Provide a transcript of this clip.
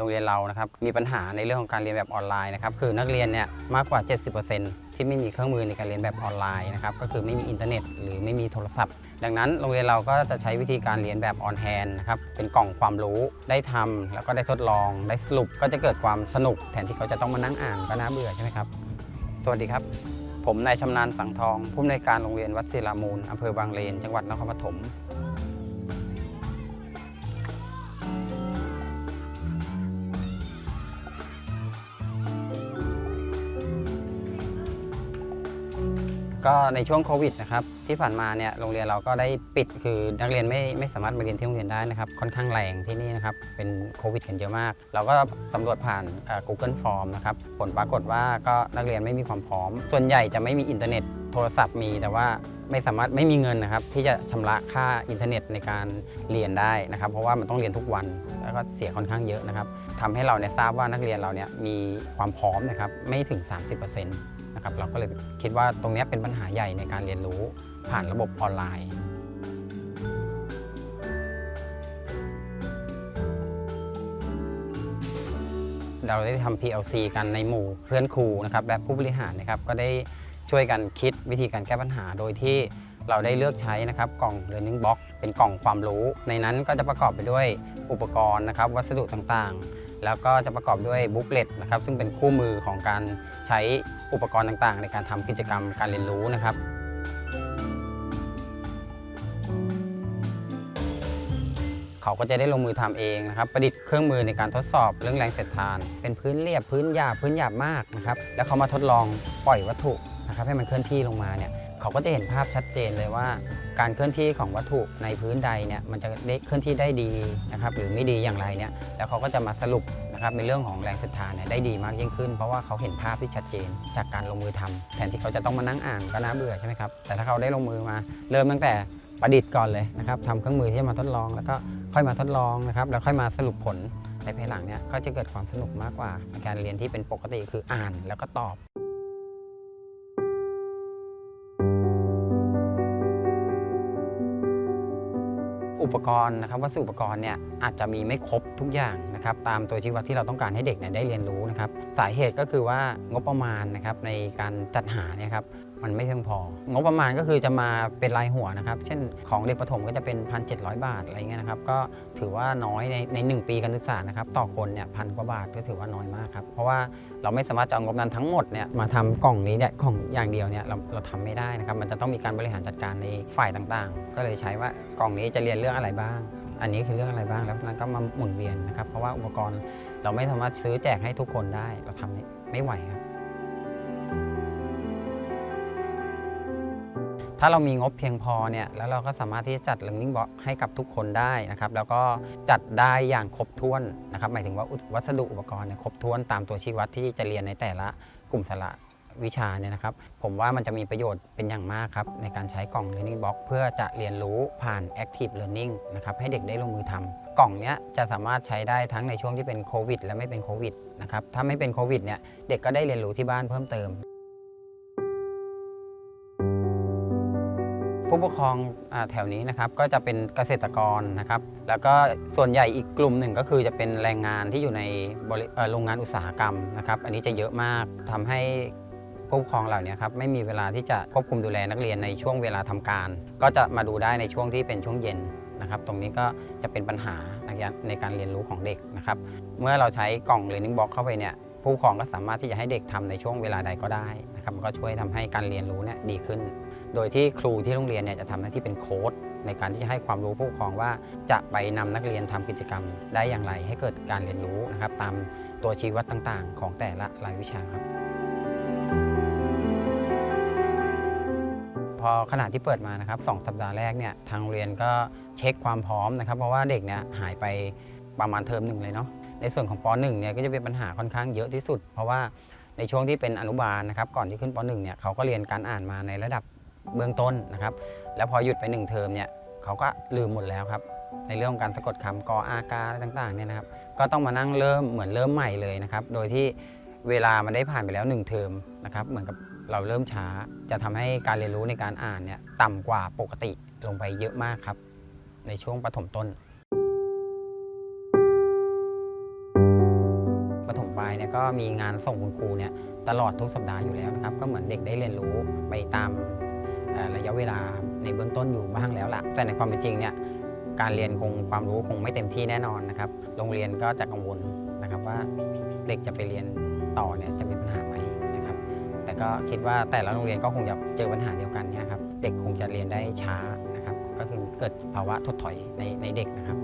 โรงเรียนเรานะครับมีปัญหาในเรื่องของการเรียนแบบออนไลน์นะครับคือนักเรียนเนี่ยมากกว่า 70%ที่ไม่มีเครื่องมือในการเรียนแบบออนไลน์นะครับก็คือไม่มีอินเทอร์เน็ต หรือไม่มีโทรศัพท์ ดังนั้นโรงเรียนเราก็จะใช้วิธีการเรียนแบบออนแฮนนะครับเป็นกล่องความรู้ได้ทำแล้วก็ได้ทดลอง ได้สรุปก็จะเกิดความสนุกแทนที่เขาจะต้องมานั่งอ่านก็น่าเบื่อใช่ไหมครับสวัสดีครับ ผมนายชำนาญสังทองผู้อำนวยการโรงเรียนวัดศิลามูลอำเภอบางเลน จังหวัดนครปฐม ก็ในช่วงโควิดนะครับที่ผ่านมาเนี่ยโรงเรียนเราก็ได้ปิดคือนักเรียนไม่ไม่สามารถมาเรียนที่โรงเรียนได้นะครับค่อนข้างแรงที่นี่นะครับเป็นโควิดกันเยอะมาก เราก็สำรวจผ่าน Google Form นะครับผลปรากฏว่าก็นักเรียนไม่มีความพร้อม ส่วนใหญ่จะไม่มีอินเทอร์เน็ตโทรศัพท์มีแต่ว่าไม่สามารถไม่มีเงินนะครับ ที่จะชำระค่าอินเทอร์เน็ตในการเรียนได้นะครับ เพราะว่ามันต้องเรียนทุกวันแล้วก็เสียค่อนข้างเยอะนะครับทำให้เราเนี่ยทราบว่านักเรียนเราเนี่ยมีความพร้อมนะครับไม่ถึง 30%นะครับเราก็เลยคิดว่าตรงนี้เป็นปัญหาใหญ่ในการเรียนรู้ผ่านระบบออนไลน์เราได้ทำ PLC กันในหมู่เพื่อนครูนะครับและผู้บริหารนะครับก็ได้ช่วยกันคิดวิธีการแก้ปัญหาโดยที่เราได้เลือกใช้นะครับกล่อง Learning Box เป็นกล่องความรู้ ในนั้นก็จะประกอบไปด้วย อุปกรณ์นะครับวัสดุต่างๆ แล้วก็จะประกอบด้วยบุ๊กเลตนะครับซึ่งเป็นคู่มือของการใช้อุปกรณ์ต่างๆ ในการทำกิจกรรมการเรียนรู้นะครับเขาก็จะได้ลงมือทำเองนะครับ ประดิษฐ์เครื่องมือในการทดสอบเรื่องแรงเสียดทาน เป็นพื้นเรียบพื้นหยาบพื้นหยาบมากนะครับ แล้วเขามาทดลองปล่อยวัตถุนะครับให้มันเคลื่อนที่ลงมาเนี่ย เขาก็จะเห็นภาพชัดเจนเลยว่า การเคลื่อนที่ของวัตถุในพื้นใดเนี่ยมันจะได้เคลื่อนที่ได้ดีนะครับหรือไม่ดีอย่างไรเนี่ยแล้วเขาก็จะมาสรุปนะครับในเรื่องของแรงสียดทาเนี่ยได้ดีมากยิ่งขึ้น เพราะว่าเขาเห็นภาพที่ชัดเจนจากการลงมือทำแทนที่เขาจะต้องมานั่งอ่านก็น่าเบื่อใช่ไหมครับแต่ถ้าเขาได้ลงมือมา เริ่มตั้งแต่ประดิษฐ์ก่อนเลยนะครับทำเครื่องมือที่จะมาทดลอง แล้วก็ค่อยมาทดลองนะครับแล้วค่อยมาสรุปผลในภายหลังเนี่ยก็จะเกิดความสนุกมากกว่าในการเรียนที่เป็นปกติคืออ่านแล้วก็ตอบ อุปกรณ์นะครับวัสดุอุปกรณ์เนี่ยอาจจะมีไม่ครบทุกอย่างนะครับตามตัวชี้วัดที่เราต้องการให้เด็กเนี่ยได้เรียนรู้นะครับสาเหตุก็คือว่างบประมาณนะครับในการจัดหาเนี่ยครับ มันไม่เพียงพองบประมาณก็คือจะมาเป็นรายหัวนะครับ เช่นของเด็กประถมก็จะเป็น 1,700 บาทอะไรเงี้ยนะครับ ก็ถือว่าน้อยในในหนึ่งปีการศึกษานะครับ ต่อคนเนี่ยพันกว่าบาทก็ถือว่าน้อยมากครับ เพราะว่าเราไม่สามารถจะเอางบนั้นทั้งหมดเนี่ยมาทำกล่องนี้เนี่ยของอย่างเดียวเนี่ยเราเราทำไม่ได้นะครับ มันจะต้องมีการบริหารจัดการในฝ่ายต่างๆ ก็เลยใช้ว่ากล่องนี้จะเรียนเรื่องอะไรบ้าง อันนี้คือเรื่องอะไรบ้างแล้วนั้นก็มาหมุนเวียนนะครับ เพราะว่าอุปกรณ์เราไม่สามารถซื้อแจกให้ทุกคนได้ เราทำไม่ไม่ไหวครับ ถ้าเรามีงบเพียงพอเนี่ยแล้วเราก็สามารถที่จะจัด learning box ให้กับทุกคนได้นะครับแล้วก็จัดได้อย่างครบถ้วนนะครับหมายถึงว่าวัสดุอุปกรณ์เนี่ยครบถ้วนตามตัวชี้วัดที่จะเรียนในแต่ละกลุ่มสาระวิชาเนี่ยนะครับ ผมว่ามันจะมีประโยชน์เป็นอย่างมากครับ ในการใช้กล่อง learning box เพื่อจะเรียนรู้ผ่าน active learning นะครับให้เด็กได้ลงมือทำกล่องเนี้ยจะสามารถใช้ได้ทั้งในช่วงที่เป็นโควิดและไม่เป็นโควิดนะครับถ้าไม่เป็นโควิดเนี่ยเด็กก็ได้เรียนรู้ที่บ้านเพิ่มเติม ผู้ปกครองอแถวนี้นะครับก็จะเป็นเกษตรกรนะครับ แล้วก็ส่วนใหญ่อีกกลุ่มหนึ่งก็คือจะเป็นแรงงานที่อยู่ในโรงงานอุตสาหกรรมนะครับ อันนี้จะเยอะมากทำให้ผู้ปกครองเหล่านี้ครับไม่มีเวลาที่จะควบคุมดูแลนักเรียนในช่วงเวลาทำการ ก็จะมาดูได้ในช่วงที่เป็นช่วงเย็นนะครับ ตรงนี้ก็จะเป็นปัญหาในการเรียนรู้ของเด็กนะครับ เมื่อเราใช้กล่อง Learning Box เข้าไปเนี่ย ผู้ปกครองก็สามารถที่จะให้เด็กทำในช่วงเวลาใดก็ได้นะครับมันก็ช่วยทำให้การเรียนรู้เนี่ยดีขึ้น โดยที่ครูที่โรงเรียนเนี่ยจะทำหน้าที่เป็นโค้ดในการที่จะให้ความรู้ผู้ปกครองว่า จะไปนำนักเรียนทำกิจกรรมได้อย่างไร ให้เกิดการเรียนรู้นะครับตามตัวชี้วัดต่างๆ ของแต่ละรายวิชาครับ พอขณะที่เปิดมานะครับสองสัปดาห์แรกเนี่ยทางโรงเรียนก็เช็คความพร้อมนะครับ เพราะว่าเด็กเนี่ยหายไปประมาณเทอมหนึ่งเลยเนาะ ในส่วนของป .1 เนี่ยก็จะเป็นปัญหาค่อนข้างเยอะที่สุด เพราะว่าในช่วงที่เป็นอนุบาลนะครับก่อนที่ขึ้นป .1 เนี่ยเขาก็เรียนการอ่านมาในระดับเบื้องต้นนะครับ แล้วพอหยุดไปหนึ่งเทอมเนี่ยเขาก็ลืมหมดแล้วครับ ในเรื่องของการสะกดคำกออากาอะไรต่างๆเนี่ยนะครับ ก็ต้องมานั่งเริ่มเหมือนเริ่มใหม่เลยนะครับ โดยที่เวลามันได้ผ่านไปแล้ว 1 เทอมนะครับ เหมือนกับเราเริ่มช้า จะทำให้การเรียนรู้ในการอ่านเนี่ยต่ำกว่าปกติลงไปเยอะมากครับ ในช่วงปฐมต้น ยเนี่ยก็มีงานส่งคุณครูเนี่ยตลอดทุกสัปดาห์อยู่แล้วนะครับ ก็เหมือนเด็กได้เรียนรู้ไปตามระยะเวลาในเบื้องต้นอยู่บ้างแล้วล่ะ แต่ในความเป็นจริงเนี่ยการเรียนคงความรู้คงไม่เต็มที่แน่นอนนะครับ โรงเรียนก็จะกังวลนะครับว่าเด็กจะไปเรียนต่อเนี่ยจะมีปัญหาไหมนะครับ แต่ก็คิดว่าแต่ละโรงเรียนก็คงจะเจอปัญหาเดียวกันเนี่ยครับ เด็กคงจะเรียนได้ช้านะครับ ก็คือเกิดภาวะถดถอยในในเด็กนะครับ